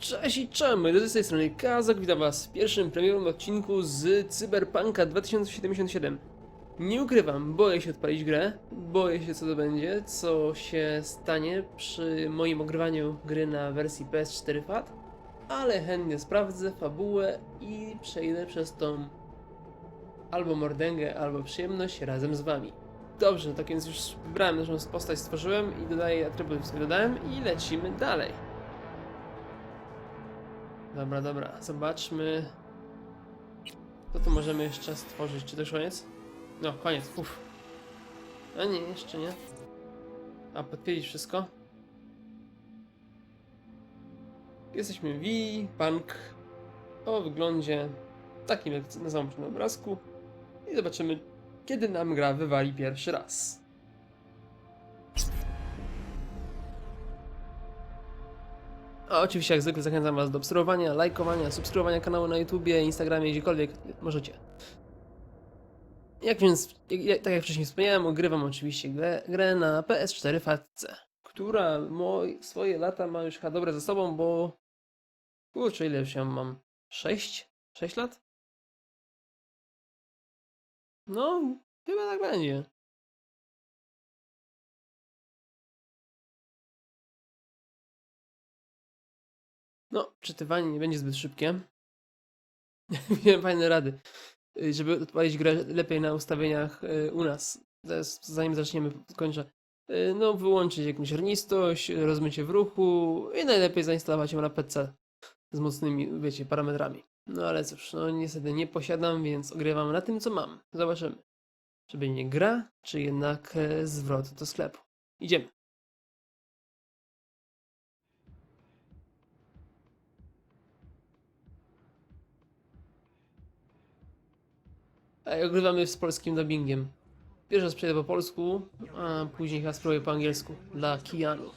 Cześć i czemu, z tej strony Kazak, witam was w pierwszym premierowym odcinku z Cyberpunka 2077. Nie ukrywam, boję się odpalić grę, boję się co to będzie, co się stanie przy moim ogrywaniu gry na wersji PS4 FAT, ale chętnie sprawdzę fabułę i przejdę przez tą albo mordęgę, albo przyjemność razem z wami. Dobrze, tak więc już wybrałem naszą postać, stworzyłem i dodaję atrybuty sobie dodałem i lecimy dalej. Dobra, dobra, zobaczmy. Co tu możemy jeszcze stworzyć? Czy to już koniec? No, koniec, uff. A nie, jeszcze nie. A potwierdzić wszystko? Jesteśmy V, Punk o wyglądzie takim jak na załącznym obrazku i zobaczymy kiedy nam gra wywali pierwszy raz. A oczywiście jak zwykle zachęcam was do obserwowania, lajkowania, subskrybowania kanału na YouTubie, Instagramie, gdziekolwiek możecie. Jak więc, jak, tak jak wcześniej wspomniałem, ogrywam oczywiście grę, grę na PS4 Fatce, która moj, swoje lata ma już chyba dobre ze sobą, bo kurczę ile już ją mam? 6? 6 lat? No, chyba tak będzie. No, czytywanie nie będzie zbyt szybkie. Miałem fajne rady, y, żeby odpalić grę lepiej na ustawieniach y, u nas. Zanim zaczniemy, kończę. Y, No, wyłączyć jakąś rnistość, rozmycie w ruchu i najlepiej zainstalować ją na PC z mocnymi, wiecie, parametrami. No ale cóż, no niestety nie posiadam, więc ogrywam na tym, co mam. Zobaczymy. Czy będzie gra, czy jednak zwrot do sklepu. Idziemy. Ogrywamy z polskim dubbingiem. Pierwszy raz przejdę po polsku, a później chyba spróbuję po angielsku. Dla Kijanów.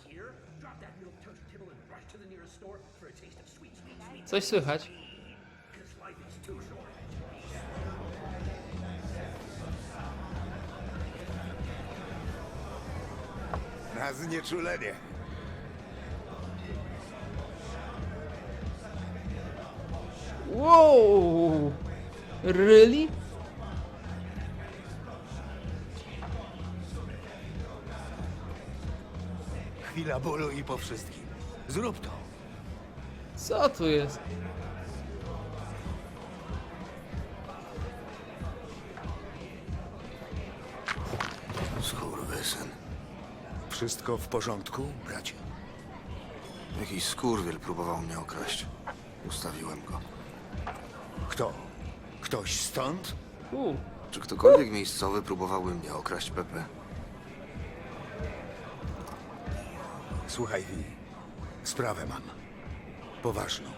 Coś słychać? Na znieczulenie. Wow! Really? Chwila bólu i po wszystkim. Zrób to. Co tu jest? Skurwysyn. Wszystko w porządku, bracie? Jakiś skurwiel próbował mnie okraść. Ustawiłem go. Kto? Ktoś stąd? U, Czy ktokolwiek miejscowy próbowałby mnie okraść, Pepe? Słuchaj, Wi. Sprawę mam. Poważną.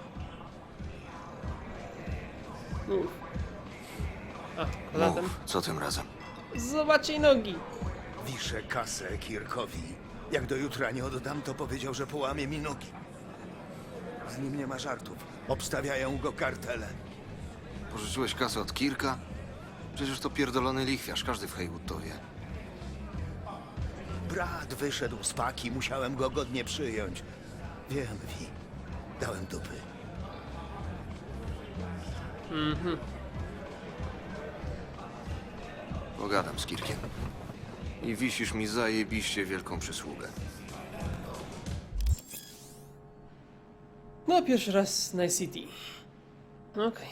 A, a zatem Mów, co tym razem? zobacz jej nogi. Wiszę kasę Kirkowi. Jak do jutra nie oddam, to powiedział, że połamie mi nogi. Z nim nie ma żartów. Obstawiają go kartele. Pożyczyłeś kasę od Kirka? Przecież to pierdolony lichwiarz, każdy w Haywood to wie. Brat wyszedł z paki, musiałem go godnie przyjąć. Wiem, Wi. Dałem dupy. Pogadam z Kirkiem. I wisisz mi zajebiście wielką przysługę. No, pierwszy raz na City. Okej.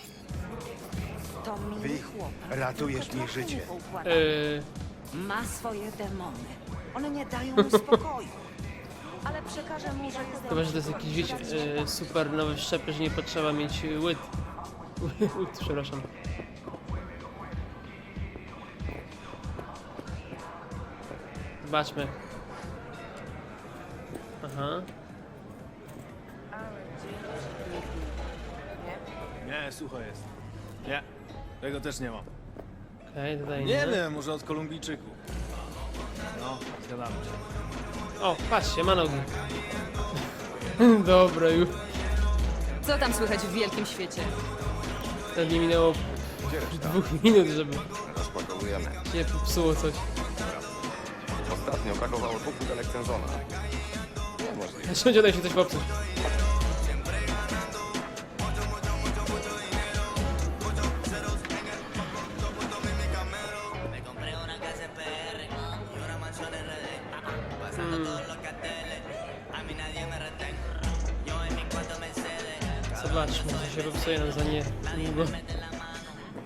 To Wi, chłopak. ratujesz tylko mi trochę życie. Eee, Ma swoje demony. One nie dają mu spokoju. Ale przekażę mu, że jest chyba, że to jest jakiś, wiecie, e, super nowy szczep, że nie potrzeba mieć łyt. Łyd, przepraszam. Zobaczmy. Aha. Nie, sucho jest. Nie, tego też nie mam. Okej, tutaj Nie wiem, może od Kolumbijczyków. No, zgadamy się. O, patrzcie, ma nogi. Dobra, już. Co tam słychać w wielkim świecie? Pewnie minęło dwóch minut, żeby Rozpakowujemy. się popsuło coś. Ostatnio brakowało dwóch butelek Tenzona. Niemożliwe. Wszędzie da się coś popsuć. Nam za nie długo.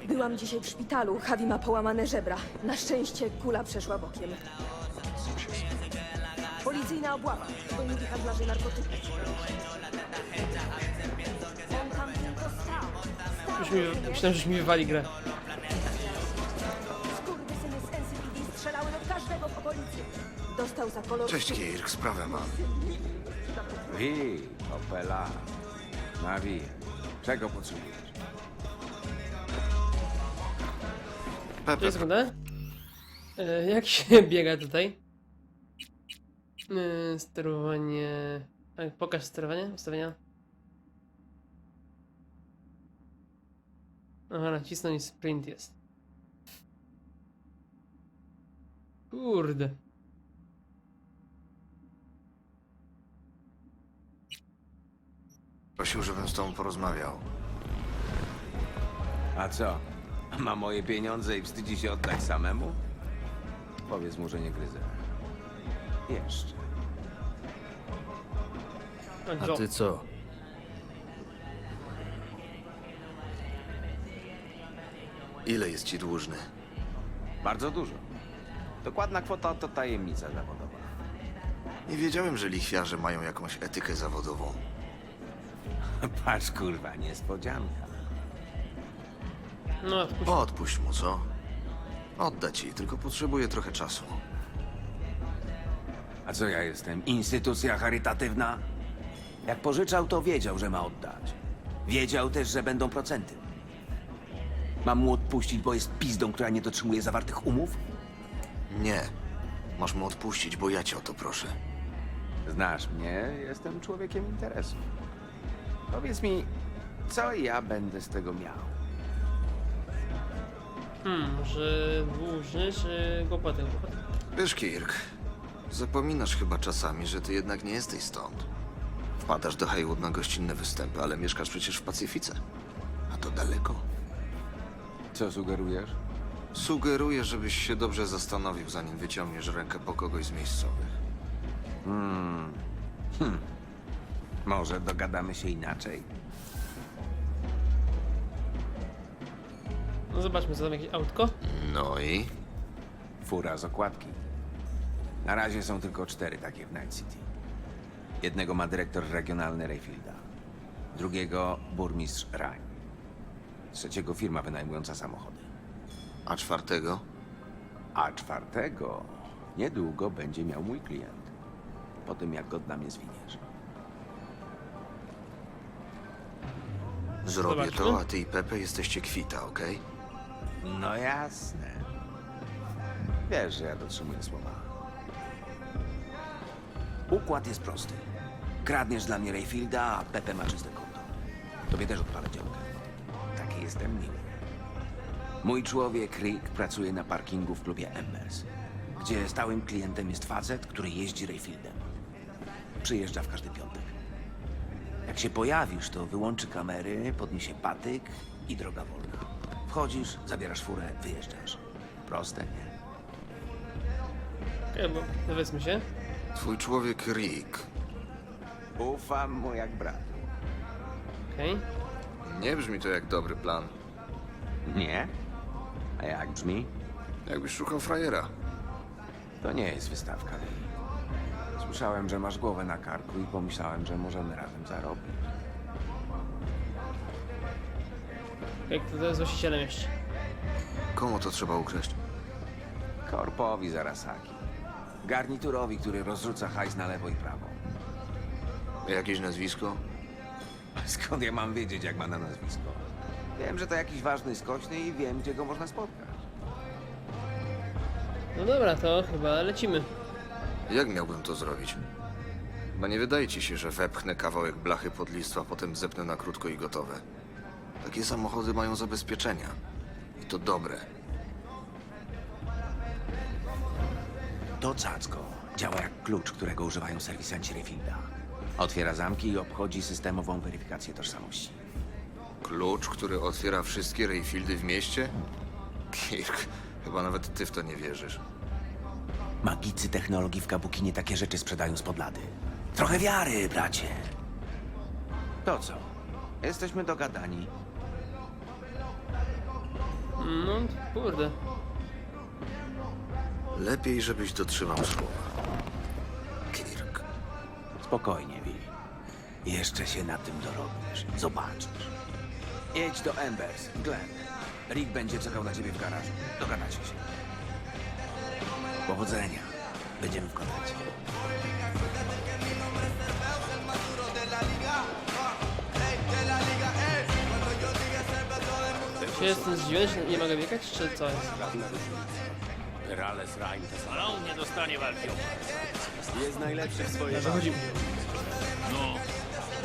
Byłam dzisiaj w szpitalu. Javi ma połamane żebra. Na szczęście kula przeszła bokiem. Policyjna obława. Bojniki handlarzy narkotyków. On tam tylko stał. Stał. Już mi, myślałem, że już mi wywali grę. Skurwysyny z NCPD strzelały do każdego w okolicy. Dostał za kolor... Cześć, Kirk, sprawę mam. Wi, Opela. Nawi, czego potrzebujesz? Pepe, Cześć, sekundę. E, jak się biega tutaj? E, sterowanie... A, pokaż sterowanie, ustawienia. Aha, nacisnąć i sprint jest. Kurde. Prosił, żebym z tobą porozmawiał. A co? Ma moje pieniądze i wstydzi się oddać samemu? Powiedz mu, że nie gryzę. Jeszcze. A, ty co? Ile jest ci dłużny? Bardzo dużo. Dokładna kwota to tajemnica zawodowa. Nie wiedziałem, że lichwiarze mają jakąś etykę zawodową. Patrz, kurwa, niespodzianka. No, wpuść. Odpuść mu, co? Odda ci, tylko potrzebuję trochę czasu. A co ja jestem? Instytucja charytatywna? Jak pożyczał, to wiedział, że ma oddać. Wiedział też, że będą procenty. Mam mu odpuścić, bo jest pizdą, która nie dotrzymuje zawartych umów? Nie. Masz mu odpuścić, bo ja cię o to proszę. Znasz mnie, jestem człowiekiem interesu. Powiedz mi, co ja będę z tego miał? Hmm, że dłużny czy głupoty? Wiesz, Kirk, zapominasz chyba czasami, że ty jednak nie jesteś stąd. Wpadasz do Haywood na gościnne występy, ale mieszkasz przecież w Pacyfice. A to daleko. Co sugerujesz? Sugeruję, żebyś się dobrze zastanowił, zanim wyciągniesz rękę po kogoś z miejscowych. Może dogadamy się inaczej? No zobaczmy, co tam jakieś autko. No i? Fura z okładki. Na razie są tylko cztery takie w Night City. Jednego ma dyrektor regionalny Rayfielda. Drugiego burmistrz Ryan. Trzeciego firma wynajmująca samochody. A czwartego? A czwartego niedługo będzie miał mój klient. Po tym, jak go dla mnie zwiniesz. Zrobię Zobaczmy. to, a ty i Pepe jesteście kwita, okej? No jasne. Wiesz, że ja dotrzymuję słowa. Układ jest prosty. Kradniesz dla mnie Rayfielda, a Pepe ma czyste konto. Tobie też odpalę działkę. Taki jestem miły. Mój człowiek Rick pracuje na parkingu w klubie Embers, gdzie stałym klientem jest facet, który jeździ Rayfieldem. Przyjeżdża w każdy piątek. Jak się pojawisz, to wyłączy kamery, podniesie patyk i droga wolna. Wchodzisz, zabierasz furę, wyjeżdżasz. Proste, nie? Okej, bo się. Twój człowiek Rick Ufam mu jak bratu. Okej. Nie brzmi to jak dobry plan. Nie? A jak brzmi? Jakbyś szukał frajera. To nie jest wystawka. Słyszałem, że masz głowę na karku i pomyślałem, że możemy razem zarobić. Jak to, to jest właścicielem jeszcze. Komu to trzeba ukraść? Korpowi Zarasaki. Garniturowi, który rozrzuca hajs na lewo i prawo. Jakieś nazwisko? Skąd ja mam wiedzieć, jak ma na nazwisko? Wiem, że to jakiś ważny skośny i wiem, gdzie go można spotkać. No dobra, to chyba lecimy. Jak miałbym to zrobić? Chyba nie wydaje ci się, że wepchnę kawałek blachy pod listwa, potem zepnę na krótko i gotowe. Takie samochody mają zabezpieczenia. I to dobre. To cacko działa jak klucz, którego używają serwisanci Refielda. Otwiera zamki i obchodzi systemową weryfikację tożsamości. Klucz, który otwiera wszystkie Rayfieldy w mieście? Kirk, chyba nawet ty w to nie wierzysz. Magicy technologii w Kabukinie takie rzeczy sprzedają z podlady. Trochę wiary, bracie. To co? Jesteśmy dogadani. No, kurde. Lepiej, żebyś dotrzymał słowa. Kirk. Spokojnie, Willy. Jeszcze się na tym dorobisz. Zobaczysz. Jedź do Embers, Glenn. Rick będzie czekał na ciebie w garażu. Dogadacie się. Powodzenia. Będziemy w kontakcie. Czy jestem zdziwiony, że nie mogę biegać, czy co jest? Perales Rain Salon nie dostanie walki. Jest najlepszy w swojej Dobrze, chodzimy. No,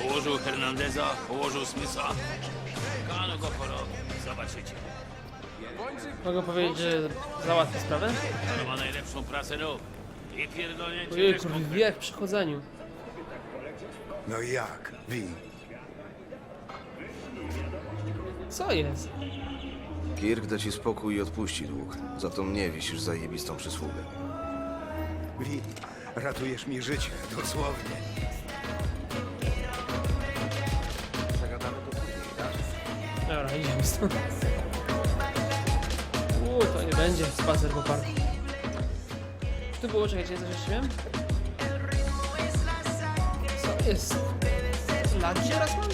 położył Hernandeza, położył Smitha. Kano go porobi, zobaczycie. Mogę powiedzieć, że załatwię sprawę? Ma najlepszą pracę, no. I pierdolnięcie Ojej, też kurwa, jak przy chodzeniu. No i jak, Wi? Co jest? Kirk da ci spokój i odpuści dług. Za to mnie wisisz zajebistą przysługę. Wi, ratujesz mi życie, dosłownie. Dobra, idziemy stąd. Uuu, to nie będzie spacer po parku. Tu było, czekajcie, coś jeszcze wiem? Co jest? Lat teraz mam?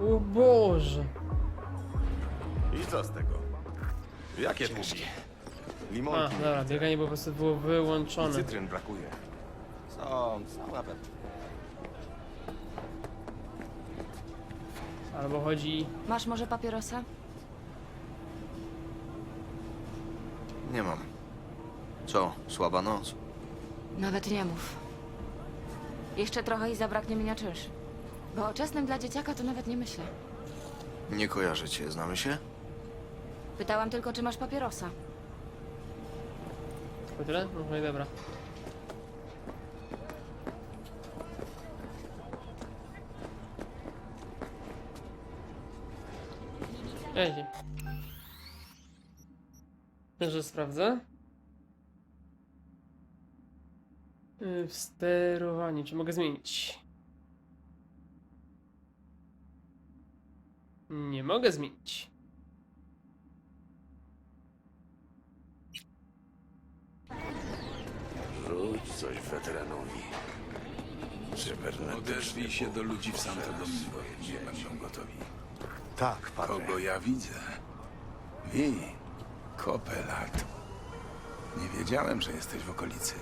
O Boże. I co z tego? Jakie tłuki? A, Limonki. dobra, bieganie po prostu było wyłączone. Cytryn brakuje. Są, są nawet. Albo chodzi... Masz może papierosa? Nie mam. Co? Słaba noc? Nawet nie mów. Jeszcze trochę i zabraknie mi na czynsz. Bo o czesnym dla dzieciaka to nawet nie myślę. Nie kojarzę cię. Znamy się? Pytałam tylko, czy masz papierosa. To tyle? No i dobra. Jedzie. Że sprawdzę. Yy, W sterowaniu, czy mogę zmienić? Nie mogę zmienić. Rzuć coś weteranowi. Odeszli się do ludzi w Santo Domingo. Nie będą gotowi. Tak, padre. Kogo ja widzę? Wi, Kopelat. Nie wiedziałem, że jesteś w okolicy.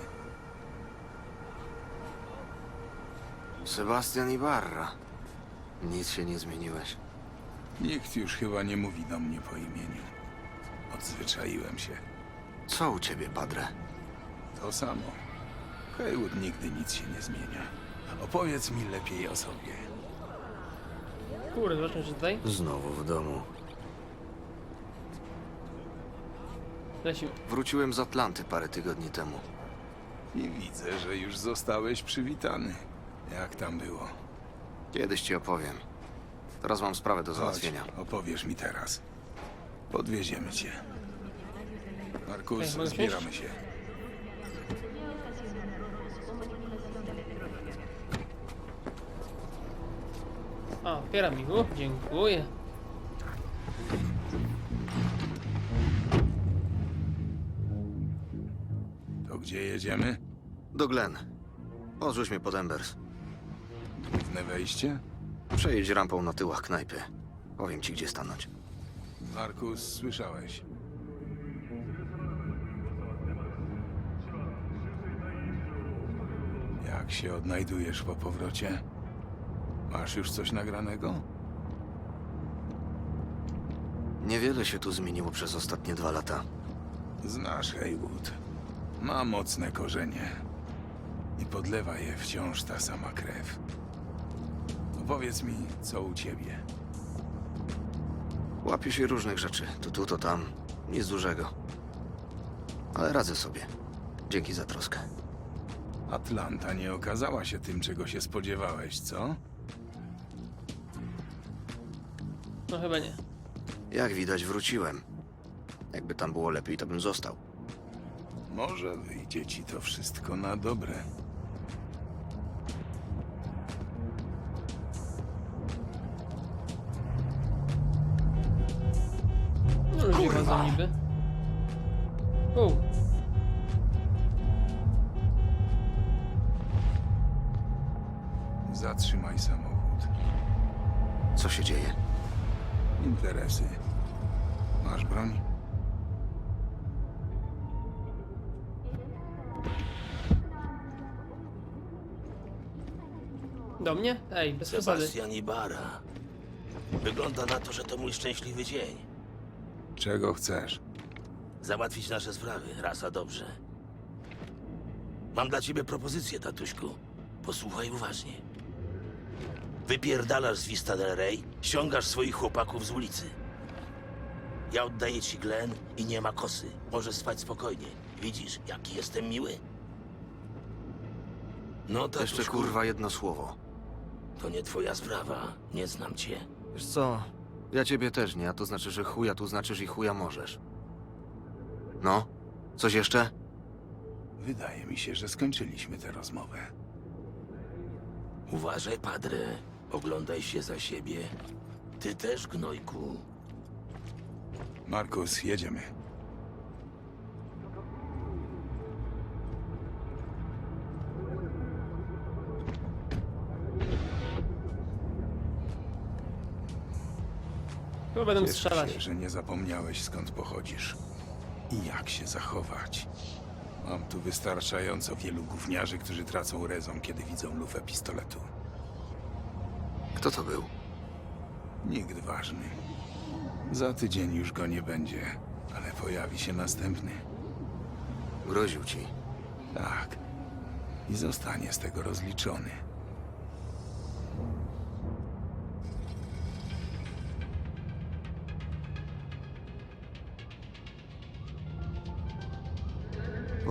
Sebastian Ibarra. Nic się nie zmieniłeś. Nikt już chyba nie mówi do mnie po imieniu. Odzwyczaiłem się. Co u ciebie, padre? To samo. Haywood nigdy nic się nie zmienia. Opowiedz mi lepiej o sobie. Kurde, zobaczmy, czy tutaj. Znowu w domu. Lecimy. Wróciłem z Atlanty parę tygodni temu. I widzę, że już zostałeś przywitany. Jak tam było? Kiedyś ci opowiem. Teraz mam sprawę do Chodź, załatwienia. opowiesz mi teraz. Podwieziemy cię. Markus, Ej, mogę zbieramy się. A, otwieram mi. U, dziękuję. To gdzie jedziemy? Do Glen. Odrzuć mnie pod Embers. Główne wejście? Przejedź rampą na tyłach knajpy. Powiem ci, gdzie stanąć. Markus, słyszałeś. Jak się odnajdujesz po powrocie? Masz już coś nagranego? Niewiele się tu zmieniło przez ostatnie dwa lata. Znasz Haywood. Ma mocne korzenie. I podlewa je wciąż ta sama krew. Opowiedz mi, co u ciebie. Łapię się różnych rzeczy. To tu, to tam. Nic dużego. Ale radzę sobie. Dzięki za troskę. Atlanta nie okazała się tym, czego się spodziewałeś, co? No chyba nie. Jak widać, wróciłem. Jakby tam było lepiej, to bym został. Może wyjdzie ci to wszystko na dobre. No chodzą niby. Ej, bez przesady. Sebastian Ibarra. Wygląda na to, że to mój szczęśliwy dzień. Czego chcesz? Załatwić nasze sprawy, raz a dobrze. Mam dla ciebie propozycję, tatuśku. Posłuchaj uważnie. Wypierdalasz z Vista del Rey, ściągasz swoich chłopaków z ulicy. Ja oddaję ci Glen i nie ma kosy. Możesz spać spokojnie. Widzisz, jaki jestem miły? No to Jeszcze kurwa jedno słowo. To nie twoja sprawa. Nie znam cię. Wiesz co? Ja ciebie też nie, a to znaczy, że chuja tu znaczysz i chuja możesz. No? Coś jeszcze? Wydaje mi się, że skończyliśmy tę rozmowę. Uważaj, padre. Oglądaj się za siebie. Ty też, gnojku. Markus, jedziemy. Chyba będę Cieszę strzelać. się, że nie zapomniałeś skąd pochodzisz i jak się zachować. Mam tu wystarczająco wielu gówniarzy, którzy tracą rezon, kiedy widzą lufę pistoletu. Kto to był? Nikt ważny. Za tydzień już go nie będzie, ale pojawi się następny. Groził ci. Tak. I zostanie z tego rozliczony.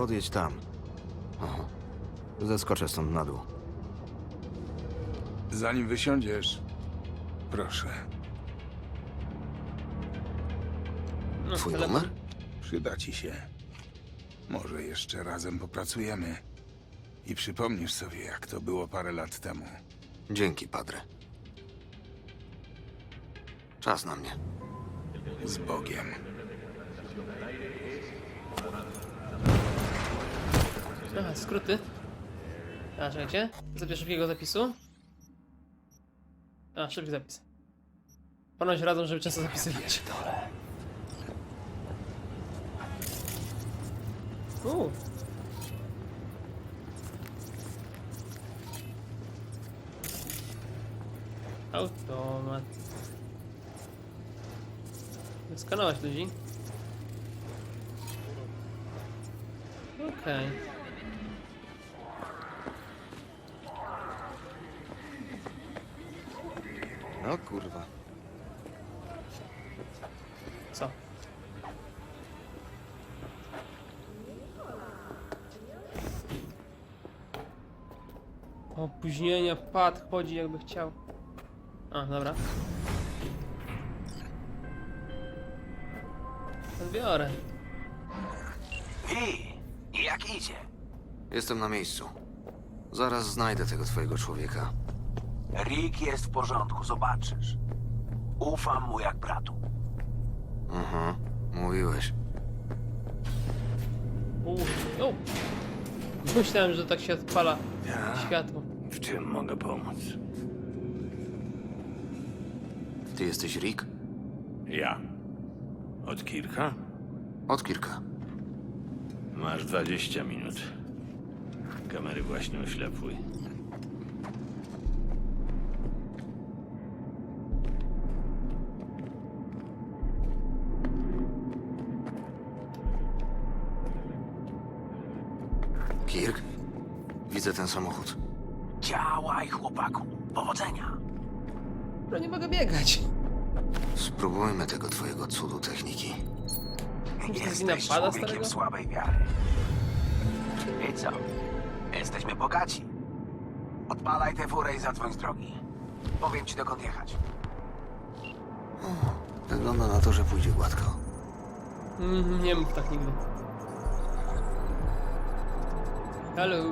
Podjedź tam. Aha. Zeskoczę stąd na dół. Zanim wysiądziesz, proszę, No, Twój telefon. numer? przyda ci się. Może jeszcze razem popracujemy i przypomnisz sobie, jak to było parę lat temu. Dzięki, padre. Czas na mnie. Z Bogiem. Aha, skróty. A, czekajcie. Zapisz szybkiego zapisu. A, szybki zapis. Ponoć radzą, żeby często zapisywać. Uuu. Automat. Skanować ludzi. Okej. No kurwa. Co? Opóźnienia, pad chodzi jakby chciał. A, dobra. Biorę. Wi, jak idzie? Jestem na miejscu. Zaraz znajdę tego twojego człowieka. Rick jest w porządku, zobaczysz. Ufam mu jak bratu. Mhm. Mówiłeś. Uuu, o! Myślałem, że tak się odpala światło. W czym mogę pomóc? Ty jesteś Rick? Ja. Od kilka? Od kilka. Masz 20 minut. Kamery właśnie oślepły. Kirk? Widzę ten samochód. Działaj, chłopaku. Powodzenia. No nie mogę biegać. Spróbujmy tego twojego cudu techniki. Jesteś pada człowiekiem starego? słabej wiary. I co? Jesteśmy bogaci. Odpalaj tę furę i zadzwoń z drogi. Powiem ci dokąd jechać. Wygląda na to, że pójdzie gładko. Mm, nie mów tak nigdy. Halo.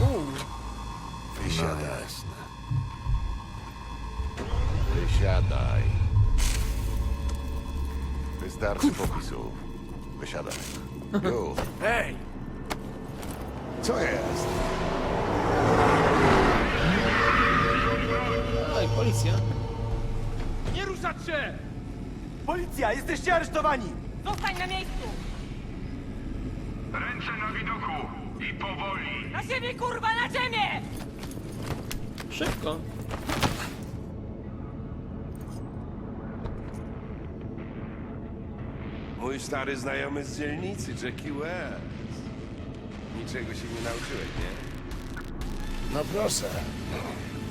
Uuu, Wysiadaj. Wysiadaj. Wystarczy popisów. Wysiadaj. Już. Hej! Co jest? oj, policja. Nie ruszać się! Policja, jesteście aresztowani! Zostań na miejscu! Ręce na widoku i powoli. Na ziemię, kurwa, na ziemię! Szybko. Mój stary znajomy z dzielnicy, Jackie Wells. Niczego się nie nauczyłeś, nie? No proszę.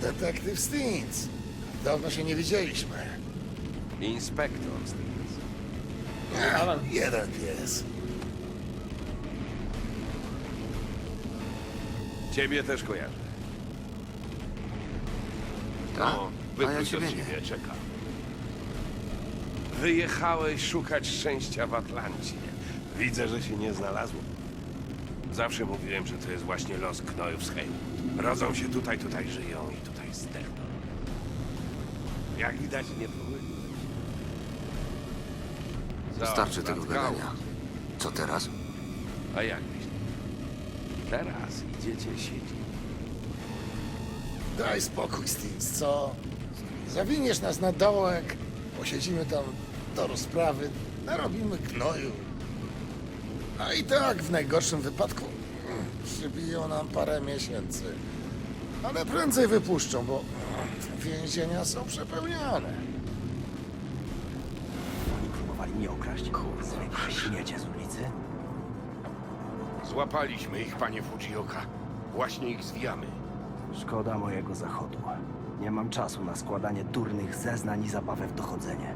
Detektyw Stins. Dawno się nie widzieliśmy. Inspektor Stevens. Alan. Jeden pies. Ciebie też kojarzę. Tak? A ja ciebie od nie. ciebie, czeka. Wyjechałeś szukać szczęścia w Atlancie. Widzę, że się nie znalazło. Zawsze mówiłem, że to jest właśnie los knojów z Haywood. Rodzą się tutaj, tutaj żyją i tutaj zdechną. Jak widać, nie próbuj. Starczy tego gadania. Co teraz? A jak myślisz? Teraz idziecie siedzieć. Daj spokój, Stins, co? Zawiniesz nas na dołek, posiedzimy tam do rozprawy, narobimy gnoju. A i tak w najgorszym wypadku mm, przybiją nam parę miesięcy. Ale prędzej wypuszczą, bo mm, więzienia są przepełnione. Mnie okraść? Kurwa, śmiecie z ulicy? Złapaliśmy ich, panie Fujioka. Właśnie ich zwijamy. Szkoda mojego zachodu. Nie mam czasu na składanie durnych zeznań i zabawę w dochodzenie.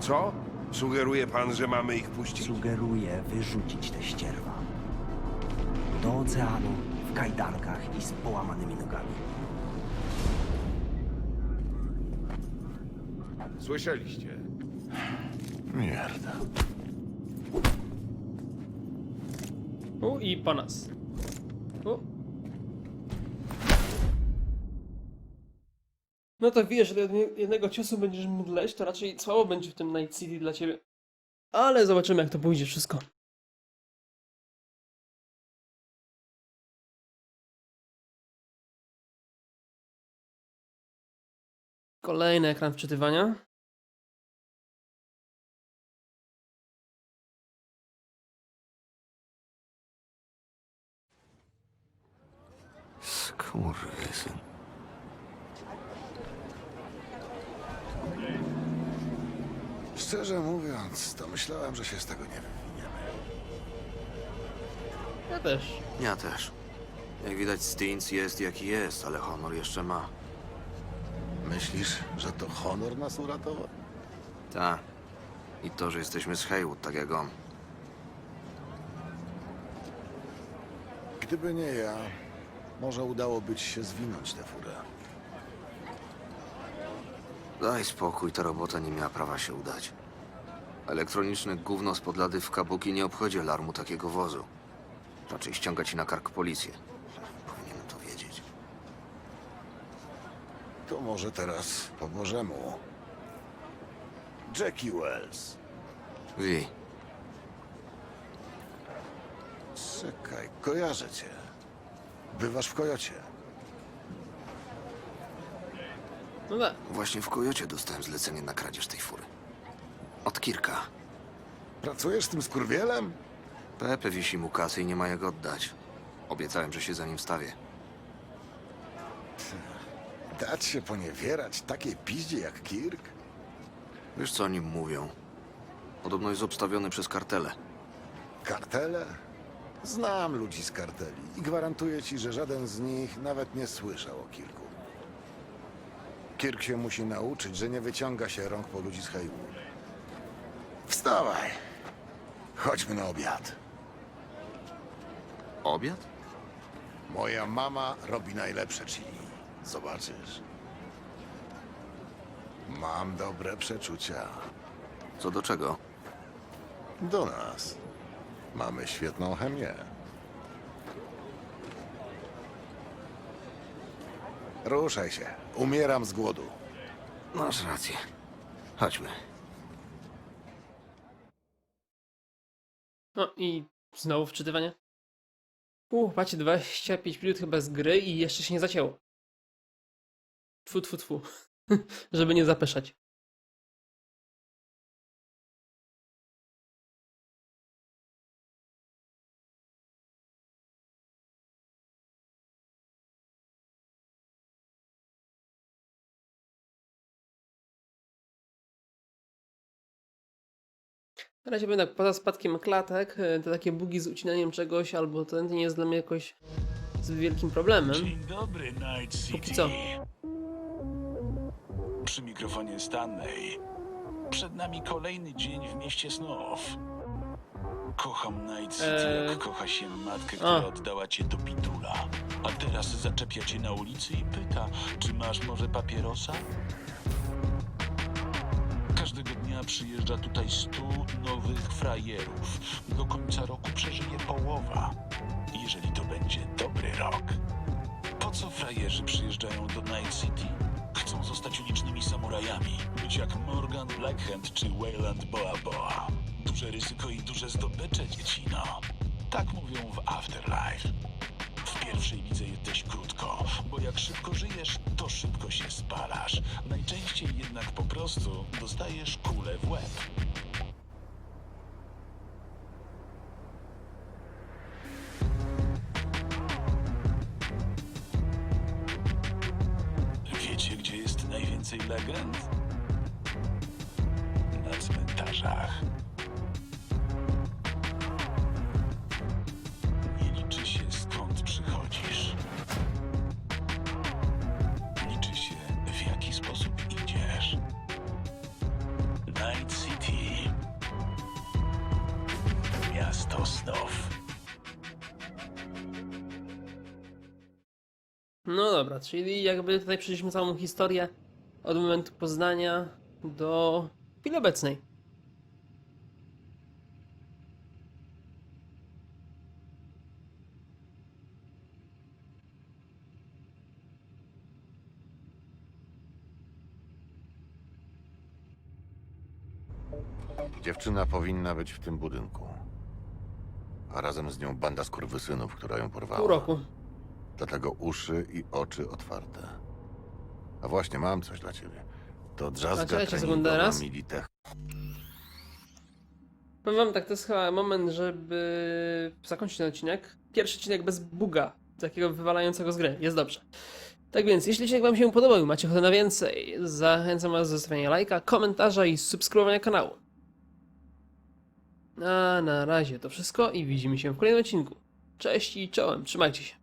Co? Sugeruje pan, że mamy ich puścić? Sugeruję wyrzucić te ścierwa. Do oceanu, w kajdankach i z połamanymi nogami. Słyszeliście? Mierda. U i po nas. U. No to wiesz, że do jedne- jednego ciosu będziesz mdleć, to raczej słabo będzie w tym Night City dla ciebie. Ale zobaczymy jak to pójdzie wszystko. Kolejny ekran wczytywania. Skurwysyn. Szczerze mówiąc, to myślałem, że się z tego nie wywiniemy. Ja też. Ja też. Jak widać, Stins jest jaki jest, ale honor jeszcze ma. Myślisz, że to honor nas uratował? Ta. I to, że jesteśmy z Haywood, tak jak on. Gdyby nie ja, może udałoby ci się zwinąć tę furę. Daj spokój, ta robota nie miała prawa się udać. Elektroniczne gówno spod lady w kabuki nie obchodzi alarmu takiego wozu. Raczej ściąga ci na kark policję. Powinienem to wiedzieć. To może teraz po Bożemu. Jackie Wells. Wi, Czekaj, kojarzę cię. Bywasz w Kojocie. No tak. właśnie w Kojocie dostałem zlecenie na kradzież tej fury. Od Kirka. Pracujesz z tym skurwielem? Pepe wisi mu kasy i nie ma jak oddać. Obiecałem, że się za nim wstawię. Dać się poniewierać takiej piździe jak Kirk? Wiesz, co o nim mówią? Podobno jest obstawiony przez kartele. Kartele? Znam ludzi z karteli i gwarantuję ci, że żaden z nich nawet nie słyszał o Kirku. Kirk się musi nauczyć, że nie wyciąga się rąk po ludzi z Haywood. Wstawaj. Chodźmy na obiad. Obiad? Moja mama robi najlepsze chili. Zobaczysz. Mam dobre przeczucia. Co do czego? Do nas. Mamy świetną chemię. Ruszaj się. Umieram z głodu. Masz rację. Chodźmy. No i znowu wczytywanie. Uuu, macie 25 minut chyba z gry i jeszcze się nie zacięło. Tfu, tfu, tfu. Żeby nie zapeszać. Na razie będę poza spadkiem klatek, e, te takie bugi z ucinaniem czegoś albo ten nie jest dla mnie jakoś zbyt wielkim problemem. Dzień dobry, Night City. Póki co. Przy mikrofonie Stanley. Przed nami kolejny dzień w mieście snów. Kocham Night City, Eee. jak kocha się matkę, która A. oddała cię do pitula. A teraz zaczepia cię na ulicy i pyta, czy masz może papierosa? Dnia przyjeżdża tutaj stu nowych frajerów. Do końca roku przeżyje połowa. Jeżeli to będzie dobry rok. Po co frajerzy przyjeżdżają do Night City? Chcą zostać ulicznymi samurajami. Być jak Morgan Blackhand czy Wayland Boa Boa. Duże ryzyko i duże zdobycze, dziecino. Tak mówią w Afterlife. W pierwszej lidze jesteś krótko, bo jak szybko żyjesz, to szybko się spalasz. Najczęściej jednak po prostu dostajesz kulę w łeb. Czyli jakby tutaj przeszliśmy całą historię od momentu poznania do chwili obecnej. Dziewczyna powinna być w tym budynku. A razem z nią banda skurwysynów, która ją porwała. Pół roku. Dlatego uszy i oczy otwarte. A właśnie, mam coś dla ciebie. To A drzazga czekajcie sekundę treningowa raz. Militech. Powiem wam tak, to jest chyba moment, żeby zakończyć ten odcinek. Pierwszy odcinek bez buga, takiego wywalającego z gry. Jest dobrze. Tak więc, jeśli odcinek wam się podobał i macie ochotę na więcej, zachęcam was do zostawienia lajka, komentarza i subskrybowania kanału. A na razie to wszystko i widzimy się w kolejnym odcinku. Cześć i czołem, trzymajcie się.